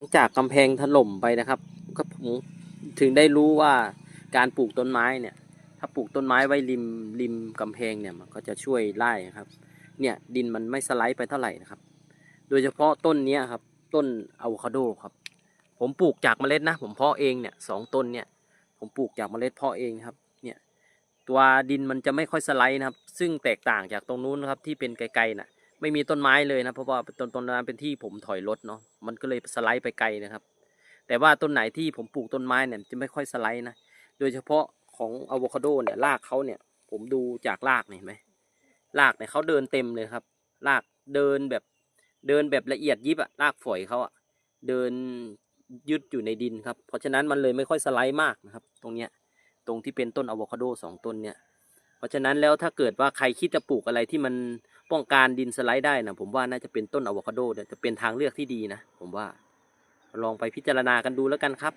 หลังจากกำแพงถล่มไปนะครับ ก็ผมถึงได้รู้ว่าการปลูกต้นไม้เนี่ย ถ้าปลูกต้นไม้ไว้ริมริมกำแพงเนี่ยมันก็จะช่วยไล่ครับ เนี่ยดินมันไม่สไลด์ไปเท่าไหร่นะครับ โดยเฉพาะต้นเนี้ยครับ ต้นอะโวคาโดครับ ผมปลูกจากเมล็ดนะ ผมเพาะเองเนี่ยสองต้นเนี่ย ผมปลูกจากเมล็ดเพาะเองครับ เนี่ยตัวดินมันจะไม่ค่อยสไลด์นะครับ ซึ่งแตกต่างจากตรงนู้นครับที่เป็นไกลๆน่ะ ไม่มีต้นไม้เลยนะเพราะว่าต้นต้นนั้นเป็นที่ผมถอยรถเนาะมันก็เลยสไลด์ไปไกลนะครับ แต่ว่าต้นไหนที่ผมปลูกต้นไม้เนี่ยจะไม่ค่อยสไลด์นะโดยเฉพาะของอะโวคาโดเนี่ยรากเขาเนี่ย ผมดูจากรากเนี่ยเห็นไหมรากเนี่ยเขาเดินเต็มเลยครับรากเดินแบบเดินแบบละเอียดยิบอะรากฝอยเขาอะเดินยึดอยู่ในดินครับ เพราะฉะนั้นมันเลยไม่ค่อยสไลด์มากนะครับ ตรงเนี้ยตรงที่เป็นต้นอะโวคาโดสองต้นเนี่ย เพราะฉะนั้นแล้วถ้าเกิดว่าใครคิดจะปลูกอะไรที่มันป้องกันดินสไลด์ได้นะผมว่าน่าจะเป็นต้นอะโวคาโดเนี่ยจะเป็นทางเลือกที่ดีนะ ผมว่าลองไปพิจารณากันดูแล้วกันครับ